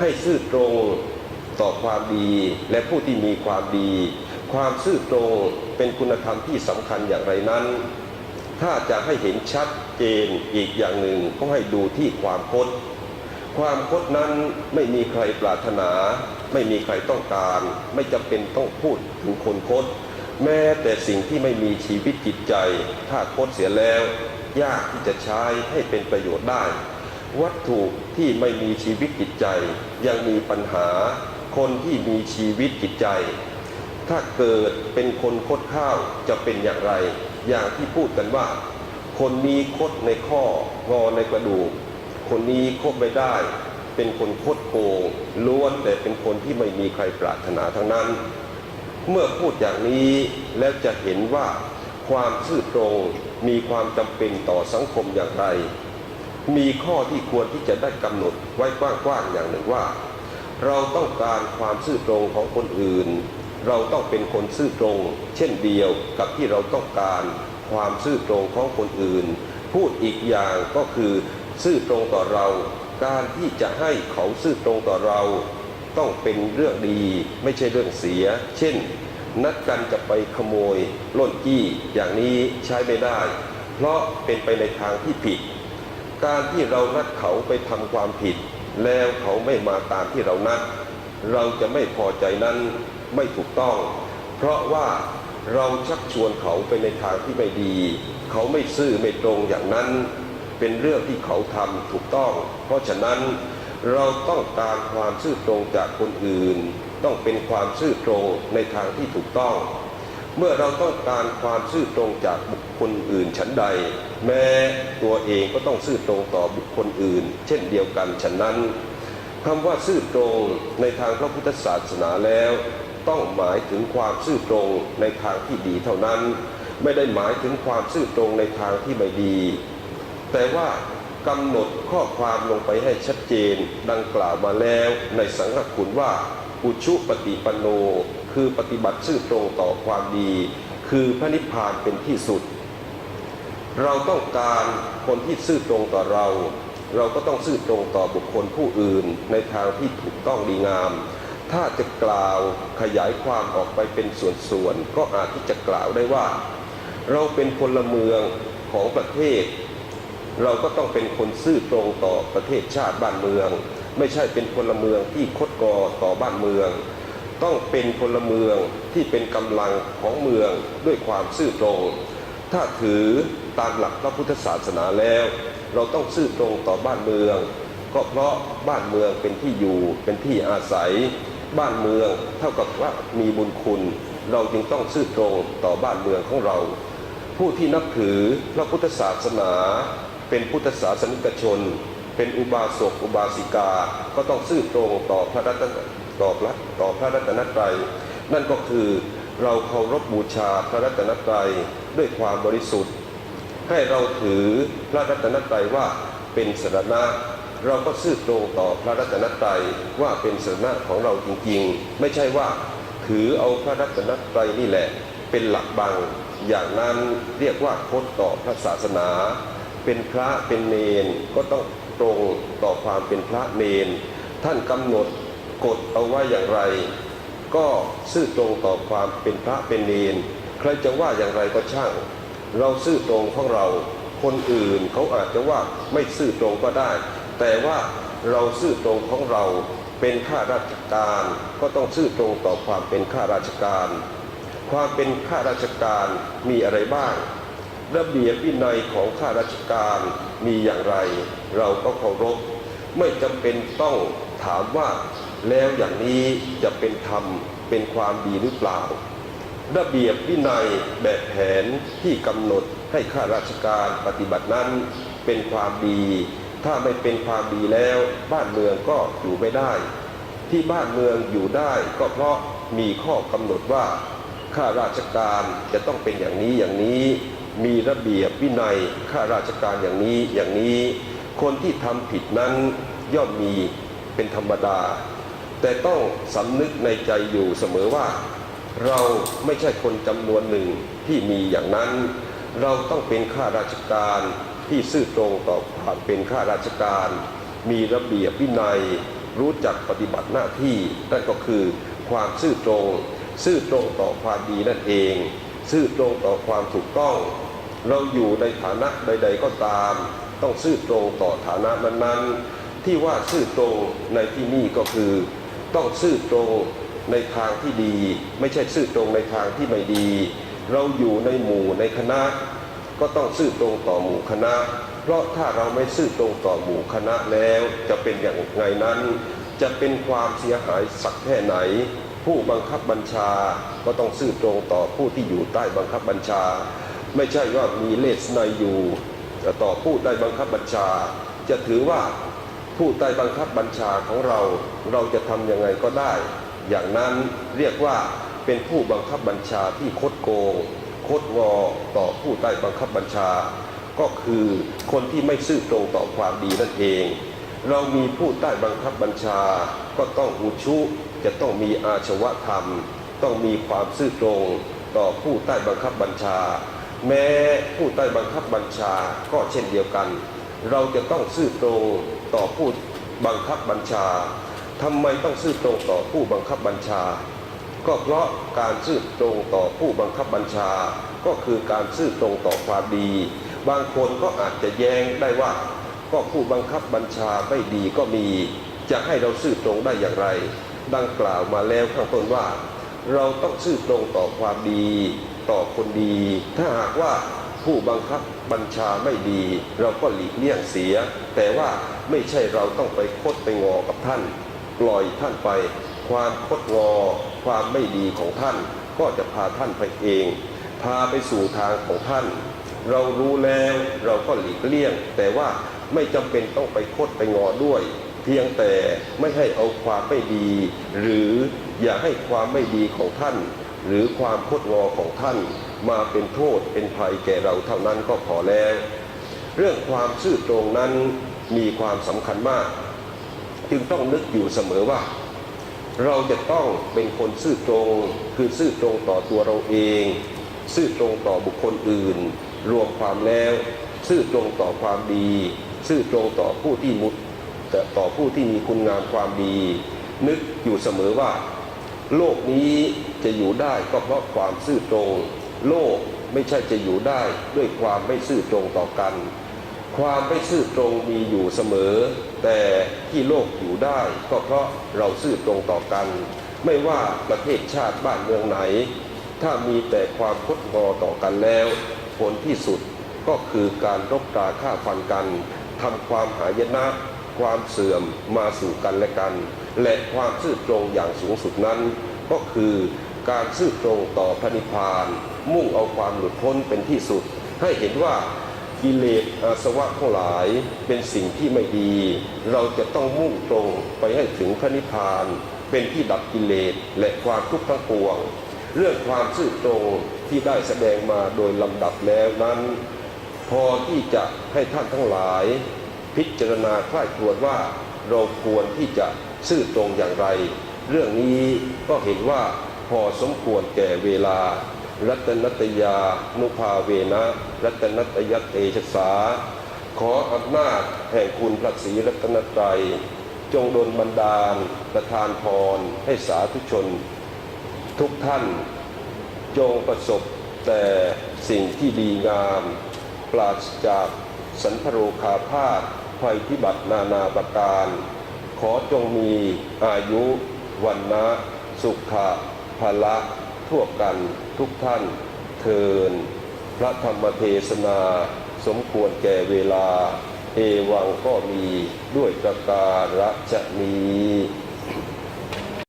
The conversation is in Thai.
ให้ซื่อตรงต่อความดีและผู้ที่มีความดี ความซื่อตรงเป็นคุณธรรมที่สำคัญอย่างไรนั้น ถ้าจะให้เห็นชัดเจนอีกอย่างหนึ่งก็ให้ดูที่ความคด ความคดนั้นไม่มีใครปรารถนา ไม่มีใครต้องการ ไม่จำเป็นต้องพูดถึงคนคด แม้แต่สิ่งที่ไม่มีชีวิตจิตใจ ถ้าคดเสียแล้ว ยากที่จะใช้ให้เป็นประโยชน์ได้ วัตถุที่ไม่มีชีวิตจิตใจ ยังมีปัญหาคนที่มีชีวิตจิตใจ ถ้าเกิดเป็นคนคดข้าวจะเป็นอย่างไร อย่างที่พูดกันว่า คนนี้คดในข้องอในกระดูก คนนี้คบไม่ได้ เป็นคนคดโกงล้วนแต่เป็นคนที่ไม่มีใครปรารถนาทั้งนั้น เมื่อพูดอย่างนี้แล้วจะเห็นว่าความซื่อตรงมีความจำเป็นต่อสังคมอย่างไร มีข้อที่ควรที่จะได้กำหนดไว้กว้างๆอย่างหนึ่งว่า เราต้องการความซื่อตรงของคนอื่น เราต้องเป็นคนซื่อตรง เช่นเดียวกับที่เราต้องการความซื่อตรงของคนอื่น พูดอีกอย่างก็คือซื่อตรงต่อเรา การที่จะให้เขาซื่อตรงต่อเรา ต้องเป็นเรื่องดีไม่ใช่เรื่องเสีย เช่น นัดกันจะไปขโมยล้นจี้อย่างนี้ใช้ไม่ได้ เพราะเป็นไปในทางที่ผิด การที่เรานัดเขาไปทำความผิด แล้วเขาไม่มาตามที่เรานัด เราจะไม่พอใจนั้นไม่ถูกต้อง เพราะว่าเราชักชวนเขาไปในทางที่ไม่ดี เขาไม่ซื่อไม่ตรงอย่างนั้น เป็นเรื่องที่เขาทำถูกต้อง เพราะฉะนั้นเราต้องการความซื่อตรงจากคนอื่น ต้องเป็นความซื่อตรงในทางที่ถูกต้อง เมื่อเราต้องการความซื่อตรงจากบุคคลอื่นฉันใด แม้ตัวเองก็ต้องซื่อตรงต่อบุคคลอื่น เช่นเดียวกันฉะนั้นคำว่าซื่อตรงในทางพระพุทธศาสนาแล้ว ต้องหมายถึงความซื่อตรงในทางที่ดีเท่านั้น ไม่ได้หมายถึงความซื่อตรงในทางที่ไม่ดี แต่ว่ากำหนดข้อความลงไปให้ชัดเจนดังกล่าวมาแล้วในสังฆคุณว่าอุชุปฏิปโน คือปฏิบัติซื่อตรงต่อความดี คือพระนิพพานเป็นที่สุด เราต้องการคนที่ซื่อตรงต่อเรา เราก็ต้องซื่อตรงต่อบุคคลผู้อื่น ในทางที่ถูกต้องดีงาม ถ้าจะกล่าวขยายความออกไปเป็นส่วนๆก็อาจที่จะกล่าวได้ว่า เราเป็นพลเมืองของประเทศ เราก็ต้องเป็นคนซื่อตรงต่อประเทศชาติบ้านเมือง ไม่ใช่เป็นพลเมืองที่คดกอต่อบ้านเมือง ต้องเป็นพลเมืองที่เป็นกำลังของเมืองด้วยความซื่อตรง ถ้าถือตามหลักพระพุทธศาสนาแล้ว เราต้องซื่อตรงต่อบ้านเมือง ก็เพราะบ้านเมืองเป็นที่อยู่เป็นที่อาศัย บ้านเมืองเท่ากับว่ามีบุญคุณ เราจึงต้องซื่อตรงต่อบ้านเมืองของเรา ผู้ที่นับถือพระพุทธศาสนา เป็นพุทธศาสนิกชน เป็นอุบาสกอุบาสิกา ก็ต้องซื่อตรงต่อพระรัตน ต่อพระต่อพระรัตนตรัย นั่นก็คือเราเคารพบูชาพระรัตนตรัยด้วยความบริสุทธิ์ ให้เราถือพระรัตนตรัยว่าเป็นสรณะเราก็ซื่อตรงต่อพระรัตนตรัยว่าเป็นสรณะของเราจริงๆ ไม่ใช่ว่าถือเอาพระรัตนตรัยนี่แหละ เป็นหลักบัง อย่างนั้นเรียกว่าคดต่อพระศาสนา เป็นพระเป็นเนนก็ต้องตรงต่อความเป็นพระเนนท่านกำหนด กฎเอาไว้อย่างไร ก็ซื่อตรงต่อความเป็นพระเป็นเนนใครจะว่าอย่างไรก็ช่าง เราซื่อตรงของเรา คนอื่นเขาอาจจะว่าไม่ซื่อตรงก็ได้ แต่ว่าเราซื่อตรงของเราเป็นข้าราชการ ก็ต้องซื่อตรงต่อความเป็นข้าราชการ ความเป็นข้าราชการมีอะไรบ้าง ระเบียบวินัยของข้าราชการมีอย่างไร เราก็เคารพไม่จำเป็นต้องถามว่า แล้วอย่างนี้จะเป็นธรรมเป็นความดีหรือเปล่า ระเบียบวินัยแบบแผนที่กำหนดให้ข้าราชการปฏิบัตินั้นเป็นความดี ถ้าไม่เป็นความดีแล้วบ้านเมืองก็อยู่ไม่ได้ ที่บ้านเมืองอยู่ได้ก็เพราะมีข้อกำหนดว่าข้าราชการจะต้องเป็นอย่างนี้อย่างนี้ มีระเบียบวินัยข้าราชการอย่างนี้อย่างนี้ คนที่ทำผิดนั้นย่อมมีเป็นธรรมดา แต่ต้องสำนึกในใจอยู่เสมอว่า เราไม่ใช่คนจำนวนหนึ่งที่มีอย่างนั้น เราต้องเป็นข้าราชการที่ซื่อตรงต่อความเป็นข้าราชการ มีระเบียบวินัย รู้จักปฏิบัติหน้าที่นั่นก็คือความซื่อตรง ซื่อตรงต่อความดีนั่นเอง ซื่อตรงต่อความถูกต้อง เราอยู่ในฐานะใด ๆ ก็ตาม ต้องซื่อตรงต่อฐานะนั้นๆที่ว่าซื่อตรงในที่นี่ก็คือ ต้องซื่อตรงในทางที่ดี ไม่ใช่ซื่อตรงในทางที่ไม่ดี เราอยู่ในหมู่ในคณะ ก็ต้องซื่อตรงต่อหมู่คณะ เพราะถ้าเราไม่ซื่อตรงต่อหมู่คณะแล้วจะเป็นอย่างไงนั้น จะเป็นความเสียหายสักแค่ไหน ผู้บังคับบัญชาก็ต้องซื่อตรงต่อผู้ที่อยู่ใต้บังคับบัญชา ไม่ใช่ว่ามีเลสในอยู่ต่อผู้ใต้บังคับบัญชา จะถือว่า ผู้ใต้บังคับบัญชาของเราเราจะทำยังไงก็ได้ อย่างนั้นเรียกว่าเป็นผู้บังคับบัญชาที่คดโกง คดงอต่อผู้ใต้บังคับบัญชา ก็คือคนที่ไม่ซื่อตรงต่อความดีนั่นเอง เรามีผู้ใต้บังคับบัญชา ก็ต้องอุชุจะต้องมีอาชวธรรม ต้องมีความซื่อตรงต่อผู้ใต้บังคับบัญชา แม้ผู้ใต้บังคับบัญชาก็เช่นเดียวกัน เราจะต้องซื่อตรงต่อผู้บังคับบัญชาทำไมต้องซื่อตรงต่อผู้บังคับบัญชา ก็เพราะการซื่อตรงต่อผู้บังคับบัญชา ก็คือการซื่อตรงต่อความดี บางคนก็อาจจะแย้งได้ว่า ก็ผู้บังคับบัญชาไม่ดีก็มี จะให้เราซื่อตรงได้อย่างไร ดังกล่าวมาแล้วข้างต้นว่า เราต้องซื่อตรงต่อความดี ต่อคนดี ถ้าหากว่า ผู้บังคับบัญชาไม่ดี เราก็หลีกเลี่ยงเสีย แต่ว่าไม่ใช่เราต้องไปคดไปงอกับท่าน ปล่อยท่านไป ความคดงอ ความไม่ดีของท่าน ก็จะพาท่านไปเอง พาไปสู่ทางของท่าน เรารู้แล้วเราก็หลีกเลี่ยง แต่ว่าไม่จำเป็นต้องไปคดไปงอด้วย เพียงแต่ไม่ให้เอาความไม่ดี หรืออย่าให้ความไม่ดีของท่าน หรือความโคดงอของท่านมาเป็นโทษเป็นภัยแก่เราเท่านั้นก็พอแล้ว เรื่องความซื่อตรงนั้นมีความสำคัญมาก จึงต้องนึกอยู่เสมอว่า เราจะต้องเป็นคนซื่อตรงคือซื่อตรงต่อตัวเราเอง ซื่อตรงต่อบุคคลอื่น รวมความแล้ว ซื่อตรงต่อความดี ซื่อตรงต่อผู้ที่มุดแต่ต่อผู้ที่มีคุณงามความดี นึกอยู่เสมอว่า โลกนี้จะอยู่ได้ก็เพราะความซื่อตรง โลกไม่ใช่จะอยู่ได้ด้วยความไม่ซื่อตรงต่อกัน ความไม่ซื่อตรงมีอยู่เสมอ แต่ที่โลกอยู่ได้ก็เพราะเราซื่อตรงต่อกัน ไม่ว่าประเทศชาติบ้านเมืองไหน ถ้ามีแต่ความคดงอต่อกันแล้ว ผลที่สุดก็คือการรบราฆ่าฟันกันทำความหายนะ ความเสื่อมมาสู่กันและกัน และความซื่อตรงอย่างสูงสุดนั้น ก็คือการซื่อตรงต่อพระนิพพาน มุ่งเอาความหลุดพ้นเป็นที่สุด ให้เห็นว่ากิเลสอาสวะทั้งหลายเป็นสิ่งที่ไม่ดี เราจะต้องมุ่งตรงไปให้ถึงพระนิพพาน เป็นที่ดับกิเลสและความทุกข์ทั้งปวง เรื่องความซื่อตรงที่ได้แสดงมาโดยลำดับแล้วนั้น พอที่จะให้ท่านทั้งหลาย พิจารณาใคร่ครวญว่าเราควรที่จะซื่อตรงอย่างไร เรื่องนี้ก็เห็นว่าพอสมควรแก่เวลา รัตนัตยานุภาเวนะรัตนัตยัตเตชะสา ขออำนาจแห่งคุณพระศรีรัตนตรัย จงดลบันดาล ประทานพรให้สาธุชน ทุกท่าน จงประสบแต่สิ่งที่ดีงาม ปราศจากสันพโรคาพาธ ภัยพิบัตินานาประการ ขอจงมีอายุวันนะสุขะพละทั่วกันทุกท่านเทินพระธรรมเทศนาสมควรแก่เวลา เอวังก็มีด้วยประการฉนี้